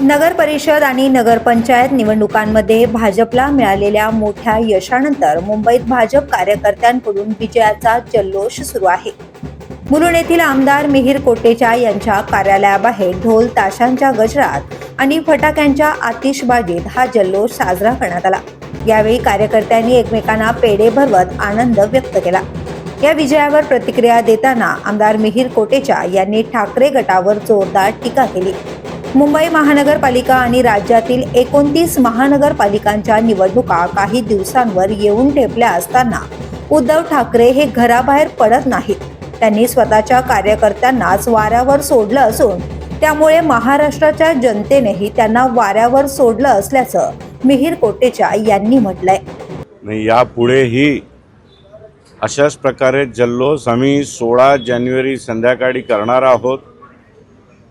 नगर परिषद आणि नगरपंचायत निवडणुकांमध्ये भाजपला मिळालेल्या मोठ्या यशानंतर मुंबईत भाजप कार्यकर्त्यांकडून विजयाचा जल्लोष सुरू आहे. मुलुंड येथील आमदार मिहीर कोटेचा यांच्या कार्यालयाबाहेर ढोल ताशांच्या गजरात आणि फटाक्यांच्या आतिषबाजीत हा जल्लोष साजरा करण्यात आला. यावेळी कार्यकर्त्यांनी एकमेकांना पेढे भरवत आनंद व्यक्त केला. या विजयावर प्रतिक्रिया देताना आमदार मिहीर कोटेचा यांनी ठाकरे गटावर जोरदार टीका केली. मुंबई महानगरपालिका आणि राज्यातील एकोणतीस महानगरपालिकांच्या निवडणुका काही दिवसांवर येऊन ठेपल्या असताना उद्धव ठाकरे हे घराबाहेर पडत नाहीत. त्यांनी स्वतःच्या कार्यकर्त्यांनाच वाऱ्यावर सोडलं असून त्यामुळे महाराष्ट्राच्या जनतेनेही त्यांना वाऱ्यावर सोडलं असल्याचं मिहीर कोटेचा यांनी म्हटलंय. नाही यापुढेही अशाच प्रकारे जल्लोष आम्ही सोळा जानेवारी संध्याकाळी करणार आहोत.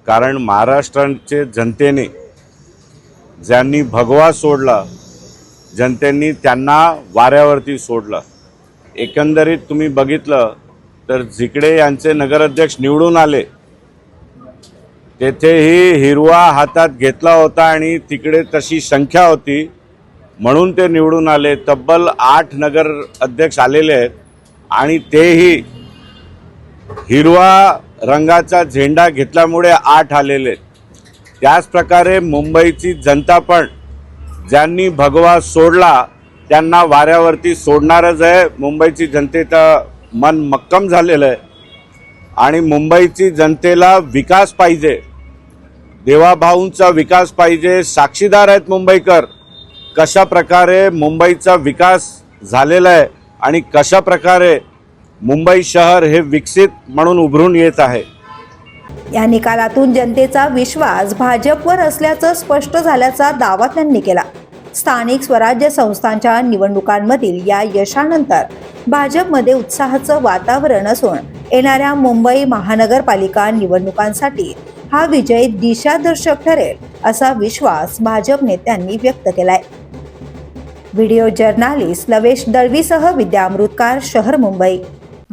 कारण महाराष्ट्राचे जनतेने ज्यांनी भगवा सोडला जनतेनी त्यांना वाऱ्यावरती सोडलं. एकंदरीत तुम्ही बघितलं तर जिकडे यांचे नगराध्यक्ष निवडून आले. तेथेही हिरवा हातात घेतला होता आणि तिकडे तशी संख्या होती म्हणून ते निवडून आले. तब्बल आठ नगर अध्यक्ष आलेले आहेत आणि तेही हिरवा रंगाचा झेंडा घेतल्यामुळे आठ आलेले आहेत. त्याच प्रकारे मुंबईची जनता पण ज्यांनी भगवा सोडला त्यांना वाऱ्यावरती सोडणारच आहे. मुंबईची जनतेचं मन मक्कम झालेलं आहे. आणि मुंबईची जनतेला विकास पाहिजे. देवाभाऊंचा विकास पाहिजे. साक्षीदार आहेत मुंबईकर. कशा प्रकारे मुंबईचा विकास झालेला आहे आणि कशा प्रकारे मुंबई शहर हे विकसित म्हणून उभरून येत आहे. या निकालातून जनतेचा विश्वास भाजपवर असल्याचं स्पष्ट झाल्याचा दावा त्यांनी केला. स्थानिक स्वराज्य संस्थांच्या निवडणुकांमधील या यशानंतर भाजपमध्ये उत्साहाचं वातावरण असून येणाऱ्या मुंबई महानगरपालिका निवडणुकांसाठी हा विजय दिशादर्शक ठरेल असा विश्वास भाजप नेत्यांनी व्यक्त केलाय. व्हिडिओ जर्नालिस्ट लवेश दळवीसह विद्या अमृतकार शहर मुंबई.